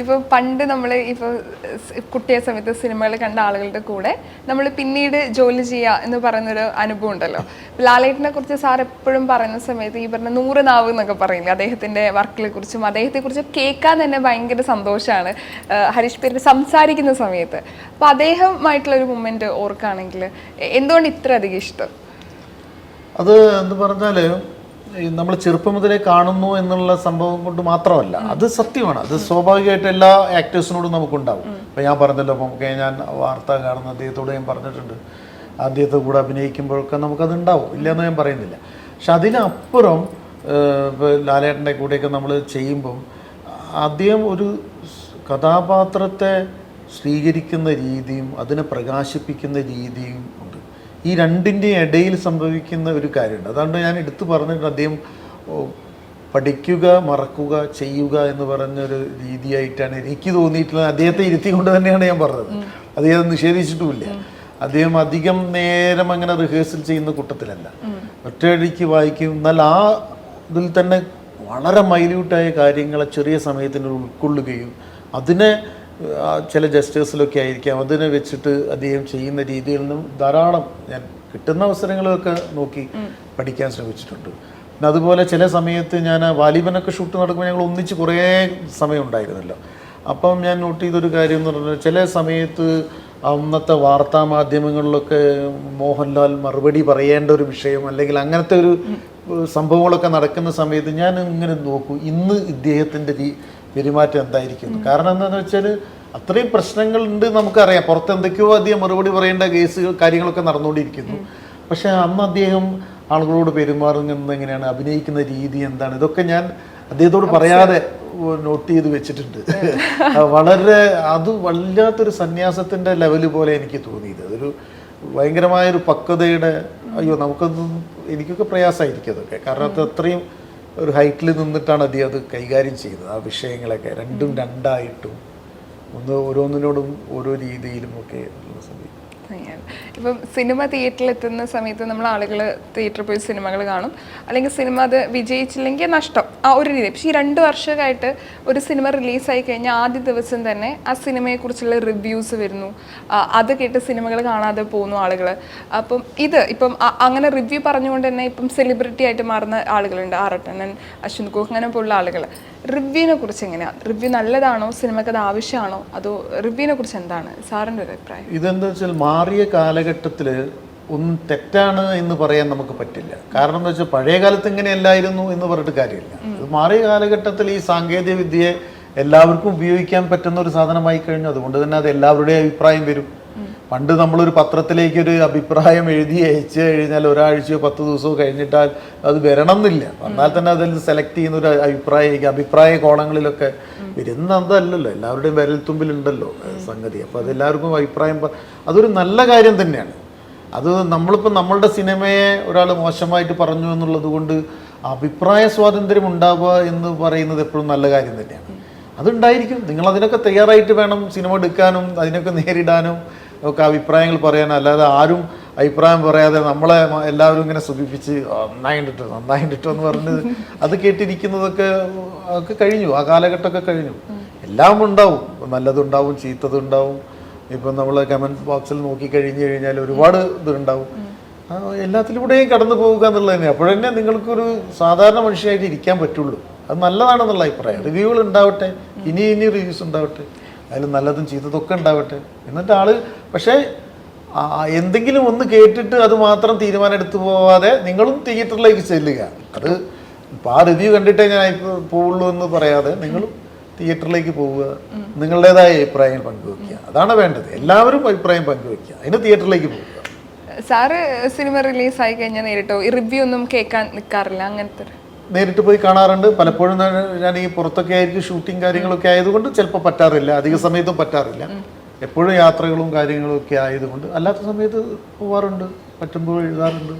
ഇപ്പൊ പണ്ട് നമ്മൾ ഇപ്പൊ കുട്ടിയ സമയത്ത് സിനിമകൾ കണ്ട ആളുകളുടെ കൂടെ നമ്മൾ പിന്നീട് ജോലി ചെയ്യുക എന്ന് പറയുന്നൊരു അനുഭവം ഉണ്ടല്ലോ. ലാലേട്ടനെ കുറിച്ച് സാർ എപ്പോഴും പറയുന്ന സമയത്ത് ഈ പറഞ്ഞ നൂറ് നാവ് എന്നൊക്കെ പറയില്ലേ അദ്ദേഹത്തിന്റെ വർക്കിനെ കുറിച്ചും അദ്ദേഹത്തെ കുറിച്ചും കേൾക്കാൻ തന്നെ ഭയങ്കര സന്തോഷമാണ് ഹരീഷ് പേര് സംസാരിക്കുന്ന സമയത്ത്. അപ്പൊ അദ്ദേഹമായിട്ടുള്ള ഒരു മൊമെന്റ് ഓർക്കുകയാണെങ്കിൽ എന്തുകൊണ്ട് ഇത്ര അധികം ഇഷ്ടം? അത് എന്ന് പറഞ്ഞാൽ നമ്മൾ ചെറുപ്പം മുതലേ കാണുന്നു എന്നുള്ള സംഭവം കൊണ്ട് മാത്രമല്ല അത് സത്യമാണ്. അത് സ്വാഭാവികമായിട്ട് എല്ലാ ആക്ടേഴ്സിനോടും നമുക്കുണ്ടാവും. ഇപ്പം ഞാൻ പറഞ്ഞല്ലോ നമുക്ക് ഞാൻ വാർത്ത കാണുന്ന അദ്ദേഹത്തോട് ഞാൻ പറഞ്ഞിട്ടുണ്ട്. അദ്ദേഹത്തെ കൂടെ അഭിനയിക്കുമ്പോഴൊക്കെ നമുക്കത് ഉണ്ടാവും ഇല്ലയെന്ന് ഞാൻ പറയുന്നില്ല. പക്ഷെ അതിനപ്പുറം ഇപ്പോൾ ലാലേട്ടന്റെ കൂടെയൊക്കെ നമ്മൾ ചെയ്യുമ്പം അദ്ദേഹം ഒരു കഥാപാത്രത്തെ സ്വീകരിക്കുന്ന രീതിയും അതിനെ പ്രകാശിപ്പിക്കുന്ന രീതിയും ഈ രണ്ടിന്റെ ഇടയിൽ സംഭവിക്കുന്ന ഒരു കാര്യമുണ്ട്. അതുകൊണ്ട് ഞാൻ എടുത്തു പറഞ്ഞിട്ട് അദ്ദേഹം പഠിക്കുക മറക്കുക ചെയ്യുക എന്ന് പറഞ്ഞൊരു രീതിയായിട്ടാണ് എനിക്ക് തോന്നിയിട്ടുള്ളത്. അദ്ദേഹത്തെ ഇരുത്തിക്കൊണ്ട് തന്നെയാണ് ഞാൻ പറഞ്ഞത്. അദ്ദേഹം നിഷേധിച്ചിട്ടുമില്ല. അദ്ദേഹം അധികം നേരം അങ്ങനെ റിഹേഴ്സൽ ചെയ്യുന്ന കൂട്ടത്തിലല്ല. ഒറ്റയടിക്ക് വായിക്കും. എന്നാൽ ആ ഇതിൽ തന്നെ വളരെ മൈല്യൂട്ടായ കാര്യങ്ങളെ ചെറിയ സമയത്തിന് ഉൾക്കൊള്ളുകയും അതിനെ ചില ജസ്റ്റേഴ്സിലൊക്കെ ആയിരിക്കാം. അതിനെ വെച്ചിട്ട് അദ്ദേഹം ചെയ്യുന്ന രീതിയിൽ നിന്നും ധാരാളം ഞാൻ കിട്ടുന്ന അവസരങ്ങളൊക്കെ നോക്കി പഠിക്കാൻ ശ്രമിച്ചിട്ടുണ്ട്. പിന്നെ അതുപോലെ ചില സമയത്ത് ഞാൻ വാലിബനൊക്കെ ഷൂട്ട് നടക്കുമ്പോൾ ഞങ്ങൾ ഒന്നിച്ച് കുറേ സമയം ഉണ്ടായിരുന്നല്ലോ. അപ്പം ഞാൻ നോട്ട് ചെയ്തൊരു കാര്യം എന്ന് പറഞ്ഞാൽ ചില സമയത്ത് അന്നത്തെ വാർത്താ മാധ്യമങ്ങളിലൊക്കെ മോഹൻലാൽ മറുപടി പറയേണ്ട ഒരു വിഷയം അല്ലെങ്കിൽ അങ്ങനത്തെ ഒരു സംഭവങ്ങളൊക്കെ നടക്കുന്ന സമയത്ത് ഞാൻ ഇങ്ങനെ നോക്കൂ ഇന്ന് ഇദ്ദേഹത്തിന്റെ രീ പെരുമാറ്റം എന്തായിരിക്കും? കാരണം എന്താണെന്ന് വെച്ചാൽ അത്രയും പ്രശ്നങ്ങളുണ്ട് നമുക്കറിയാം. പുറത്ത് എന്തൊക്കെയോ അധികം മറുപടി പറയേണ്ട കേസുകൾ കാര്യങ്ങളൊക്കെ നടന്നുകൊണ്ടിരിക്കുന്നു. പക്ഷെ അന്ന് അദ്ദേഹം ആളുകളോട് പെരുമാറുന്നത് എങ്ങനെയാണ് അഭിനയിക്കുന്ന രീതി എന്താണ്? ഇതൊക്കെ ഞാൻ അദ്ദേഹത്തോട് പറയാതെ നോട്ട് ചെയ്ത് വെച്ചിട്ടുണ്ട്. വളരെ അത് വല്ലാത്തൊരു സന്യാസത്തിന്റെ ലെവൽ പോലെ എനിക്ക് തോന്നിയത്. അതൊരു ഭയങ്കരമായൊരു പക്വതയുടെ അയ്യോ നമുക്കൊന്നും എനിക്കൊക്കെ പ്രയാസമായിരിക്കും അതൊക്കെ. കാരണം അത് അത്രയും ഒരു ഹൈറ്റിൽ നിന്നിട്ടാണ് അദ്ദേഹം അത് കൈകാര്യം ചെയ്യുന്നത് ആ വിഷയങ്ങളൊക്കെ രണ്ടും രണ്ടായിട്ടും ഒന്ന് ഓരോന്നിനോടും ഓരോ രീതിയിലും ഒക്കെ ഉള്ള സമയം അങ്ങനെ. ഇപ്പം സിനിമ തിയേറ്ററിൽ എത്തുന്ന സമയത്ത് നമ്മൾ ആളുകൾ തിയേറ്ററിൽ പോയി സിനിമകൾ കാണും. അല്ലെങ്കിൽ സിനിമ അത് വിജയിച്ചില്ലെങ്കിൽ നഷ്ടം. ആ ഒരു രീതി. പക്ഷേ ഈ രണ്ട് വർഷമായിട്ട് ഒരു സിനിമ റിലീസായി കഴിഞ്ഞാൽ ആദ്യ ദിവസം തന്നെ ആ സിനിമയെക്കുറിച്ചുള്ള റിവ്യൂസ് വരുന്നു. അത് കേട്ട് സിനിമകൾ കാണാതെ പോകുന്നു ആളുകൾ അപ്പം ഇത് ഇപ്പം അങ്ങനെ റിവ്യൂ പറഞ്ഞുകൊണ്ട് തന്നെ ഇപ്പം സെലിബ്രിറ്റി ആയിട്ട് മാറുന്ന ആളുകളുണ്ട്. ആറട്ടനൻ അശ്വിൻ കുഹ് അങ്ങനെ പോലുള്ള ആളുകൾ റിവ്യൂവിനെ കുറിച്ച് എങ്ങനെയാണ് റിവ്യൂ നല്ലതാണോ? സിനിമയ്ക്ക് അത് ആവശ്യമാണോ? അതോ റിവ്യൂവിനെ കുറിച്ച് എന്താണ് സാറിന്റെ ഒരു അഭിപ്രായം? ഇതെന്താ വെച്ചാൽ മാറിയ കാലഘട്ടത്തിൽ ഒന്നും തെറ്റാണ് എന്ന് പറയാൻ നമുക്ക് പറ്റില്ല. കാരണം എന്താ വെച്ചാൽ പഴയ കാലത്ത് ഇങ്ങനെയല്ലായിരുന്നു എന്ന് പറഞ്ഞിട്ട് കാര്യമില്ല. ഇത് മാറിയ കാലഘട്ടത്തിൽ ഈ സാങ്കേതിക വിദ്യയെ എല്ലാവർക്കും ഉപയോഗിക്കാൻ പറ്റുന്ന ഒരു സാധനമായി കഴിഞ്ഞു. അതുകൊണ്ട് തന്നെ അത് എല്ലാവരുടെയും അഭിപ്രായം വരും. പണ്ട് നമ്മളൊരു പത്രത്തിലേക്ക് ഒരു അഭിപ്രായം എഴുതി അയച്ചു കഴിഞ്ഞാൽ ഒരാഴ്ചയോ പത്ത് ദിവസമോ കഴിഞ്ഞിട്ടാൽ അത് വരണം എന്നില്ല വന്നാൽ തന്നെ അതിൽ സെലക്ട് ചെയ്യുന്ന ഒരു അഭിപ്രായ അഭിപ്രായ കോളങ്ങളിലൊക്കെ വരുന്ന അതല്ലല്ലോ. എല്ലാവരുടെയും വിരൽത്തുമ്പിലുണ്ടല്ലോ തുമ്പിലുണ്ടല്ലോ സംഗതി. അപ്പോൾ അതെല്ലാവർക്കും അഭിപ്രായം അതൊരു നല്ല കാര്യം തന്നെയാണ്. അത് നമ്മളിപ്പോൾ നമ്മളുടെ സിനിമയെ ഒരാൾ മോശമായിട്ട് പറഞ്ഞു എന്നുള്ളത് കൊണ്ട് അഭിപ്രായ സ്വാതന്ത്ര്യം ഉണ്ടാവുക എന്ന് പറയുന്നത് എപ്പോഴും നല്ല കാര്യം തന്നെയാണ്. അതുണ്ടായിരിക്കും. നിങ്ങൾ അതിനൊക്കെ തയ്യാറായിട്ട് വേണം സിനിമ എടുക്കാനും അതിനൊക്കെ നേരിടാനും. ഒക്കെ അഭിപ്രായങ്ങൾ പറയാൻ അല്ലാതെ ആരും അഭിപ്രായം പറയാതെ നമ്മളെ എല്ലാവരും ഇങ്ങനെ സുഖിപ്പിച്ച് നന്നായിട്ടോ നന്നായിട്ടോ എന്ന് പറഞ്ഞ് അത് കേട്ടിരിക്കുന്നതൊക്കെ ഒക്കെ കഴിഞ്ഞു ആ കാലഘട്ടമൊക്കെ കഴിഞ്ഞു. എല്ലാം ഉണ്ടാവും. നല്ലതുണ്ടാവും ചീത്തതുണ്ടാവും. ഇപ്പം നമ്മൾ കമന്റ് ബോക്സിൽ നോക്കി കഴിഞ്ഞു കഴിഞ്ഞാൽ ഒരുപാട് ഇതുണ്ടാവും. എല്ലാത്തിലൂടെയും കടന്നു പോവുക എന്നുള്ളത് തന്നെ അപ്പോഴന്നെ നിങ്ങൾക്കൊരു സാധാരണ മനുഷ്യനായിട്ട് ഇരിക്കാൻ പറ്റുള്ളൂ. അത് നല്ലതാണെന്നുള്ള അഭിപ്രായം. റിവ്യൂകൾ ഉണ്ടാവട്ടെ ഇനി ഇനി റിവ്യൂസ് ഉണ്ടാവട്ടെ. അതിൽ നല്ലതും ചീത്തതൊക്കെ ഉണ്ടാവട്ടെ. എന്നിട്ട് ആൾ പക്ഷേ എന്തെങ്കിലും ഒന്ന് കേട്ടിട്ട് അത് മാത്രം തീരുമാനം എടുത്തു പോവാതെ നിങ്ങളും തിയേറ്ററിലേക്ക് ചെല്ലുക. അത് ഇപ്പൊ ആ റിവ്യൂ കണ്ടിട്ടേ ഞാൻ പോവുള്ളൂ എന്ന് പറയാതെ നിങ്ങളും തിയേറ്ററിലേക്ക് പോവുക. നിങ്ങളുടേതായ അഭിപ്രായങ്ങൾ പങ്കുവെക്കുക. അതാണ് വേണ്ടത്. എല്ലാവരും അഭിപ്രായം പങ്കുവെക്കുക. അതിന് തിയേറ്ററിലേക്ക് പോവുക. സാറ് സിനിമ റിലീസ് ആയി കഴിഞ്ഞാൽ നേരിട്ടോ? ഈ റിവ്യൂ ഒന്നും കേൾക്കാൻ നിൽക്കാറില്ല അങ്ങനത്തെ നേരിട്ട് പോയി കാണാറുണ്ട്. പലപ്പോഴും ഞാൻ- ഈ പുറത്തൊക്കെ ആയിരിക്കും ഷൂട്ടിംഗ് കാര്യങ്ങളൊക്കെ ആയതുകൊണ്ട് ചിലപ്പോൾ പറ്റാറില്ല. അധിക സമയത്തും പറ്റാറില്ല. എപ്പോഴും യാത്രകളും കാര്യങ്ങളും ഒക്കെ ആയതുകൊണ്ട് അല്ലാത്ത സമയത്ത് പോവാറുണ്ട്. പറ്റുമ്പോൾ എഴുതാറുണ്ട്.